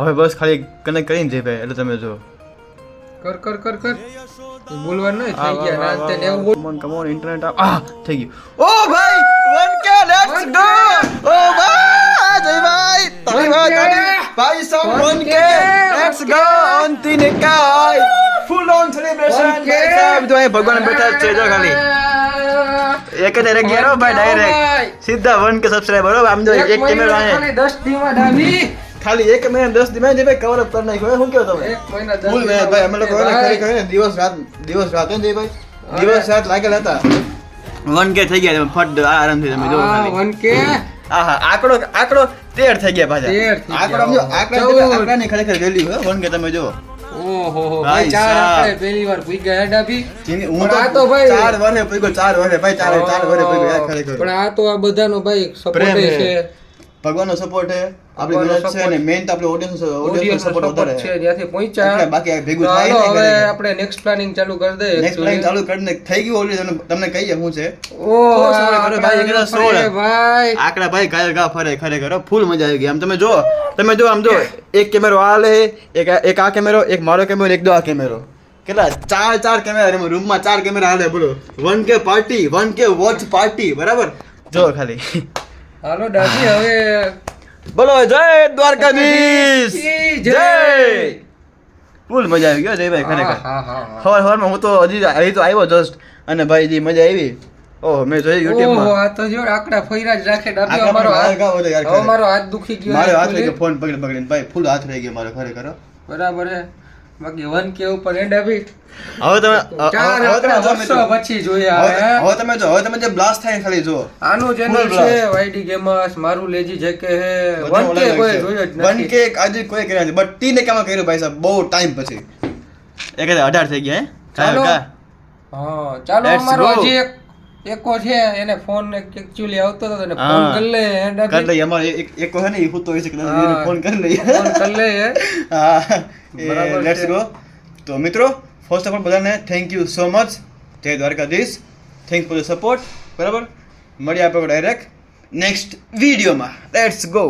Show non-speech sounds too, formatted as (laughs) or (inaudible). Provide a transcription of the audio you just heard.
હવે બસ ખાલી કનેક્ટ કરીને જઈ ભાઈ એટલે તમે જો. કર કર કર કર. બોલવા નહીં થઈ ગયા. ના તેને એવું બોલ કમ ઓન ઇન્ટરનેટ આ થઈ ગયું. ઓ ભાઈ 1k લેટ્સ ગો ઓ ભાઈ જય ભાઈ તારી ભાઈ તારી ભાઈ સમ વન કે! લેટ્સ ગો અંતિ નિકાય ફૂલ ઓન સેલિબ્રેશન 1K. ભાઈ સાહેબ જો ભગવાન બેઠા છે જો ખાલી. એક જ રેગ ગયો ભાઈ ડાયરેક્ટ સીધા 1k સબસ્ક્રાઇબર હો આમ જો એક કેમેરો આને. 10 દીમાં ડાબી ખાલી એક મહિના 10 દી મેં જે ભાઈ કવર અપ કરી નાખ્યો શું કહો તમે? એક મહિના ફૂલ મહેનત ભાઈ અમે લોકો. ને દિવસ રાત દિવસ રાત હે ને ભાઈ. દિવસ રાત લાગેલ હતા. વન કે થઈ ગયા તમે ફટ આરામથી તમે જોવો હા, ખાલી. 1K આહા આંકડો આંકડો તેર થઈ ગયા પાછા. 13 થઈ આંકડો સમજો. આંકડા આંકડાની ખરેખર વેલ્યુ હે વન કે તમે જો ઓહો ભાઈ ચાર આપણે પહેલી વાર ભૂઈ ગયા ડાબી હું પણ આ તો તો ભાઈ- ચાર વર્ષે પગ્યો ચાર વર્ષે ભાઈ ચાર ચાર વર્ષે પગ્યો ખરેખર. પણ આ તો આ બધાનો ભાઈ સપોર્ટ છે. ભગવાનનો સપોર્ટ આપણી મહેનત છે અને મેઇન તો આપણે ઓડિયન્સ ઓડિયન્સ સપોર્ટ વધારે છે ત્યાંથી પહોંચ્યા. એટલે બાકી ભેગું થાય નહીં હવે આપણે નેક્સ્ટ પ્લાનિંગ ચાલુ કરી દે નેક્સ્ટ પ્લાનિંગ ચાલુ કરીને થઈ ગયું ઓલરેડી તમને કહીએ હું છે. કરે ભાઈ, એકલા સોળ. અરે ભાઈ. આકડા ભાઈ ગાય ગા ફરે ખરેખર ફૂલ મજા આવી ગઈ. આમ તમે જો તમે જો આમ જો એક કેમેરો આ લે એક એક આ કેમેરો એક મારો કેમેરો એક દો આ કેમેરો કેટલા? ચાર ચાર કેમેરા રૂમમાં ચાર કેમેરા હાલે બોલો. One K party one K watch party બરાબર? જો ખાલી. હાલો દાદી હવે બોલો જય દ્વારકાધીશ! જય. ફૂલ મજા આવી ગયો જયભાઈ ખરેખર. હવાર હા. સવાર હું તો હજી અહીં તો આવ્યો જસ્ટ અને ભાઈ જે મજા આવી. ઓહ મેં જોયું ઓહો યુટ્યુબમાં આ તો જો આકડા ફઈરા જ રાખે દાદી અમારો હાથ ઘા વધે યાર હવે મારો હાથ દુખી ગયો મારો હાથ ફોન પકડી પકડીને ભાઈ ફૂલ હાથ રહી ગયો મારો ખરેખર બરાબર હે. બાકી વન કે ઉપર હે હવે તમે હવે- તમે વર્ષો પછી જોયા હવે તમે જો હવે તમે જે બ્લાસ્ટ થાય ખાલી જો. આનું ચેનલ છે. વાયડી ગેમર્સ મારું લેજી જે કે હે. વન કે કોઈ જોયો જ વન કે આજે કોઈ કર્યા નથી. બટ ટી ને કેમાં કર્યું ભાઈ સાહેબ? બહુ ટાઈમ પછી. એક હજાર અઢાર થઈ ગયા હે? ચાલો. હા ચાલો અમારો હજી એક એકો છે એને ફોન એકચ્યુઅલી આવતો હતો એને ફોન કરી લે કર લઈએ અમારે એક હે ને એ હું તો હોય છે કે હા. ફોન કરી લે ફોન કરી લે (laughs) હા. બરાબર લેટ્સ છે. ગો તો મિત્રો ફર્સ્ટ ઓફ ઓલ બધાને થેન્ક યુ સો મચ જય Dwarkadhish. Thank for the support બરાબર? મળીએ આપણે ડાયરેક્ટ નેક્સ્ટ વિડીયોમાં લેટ્સ ગો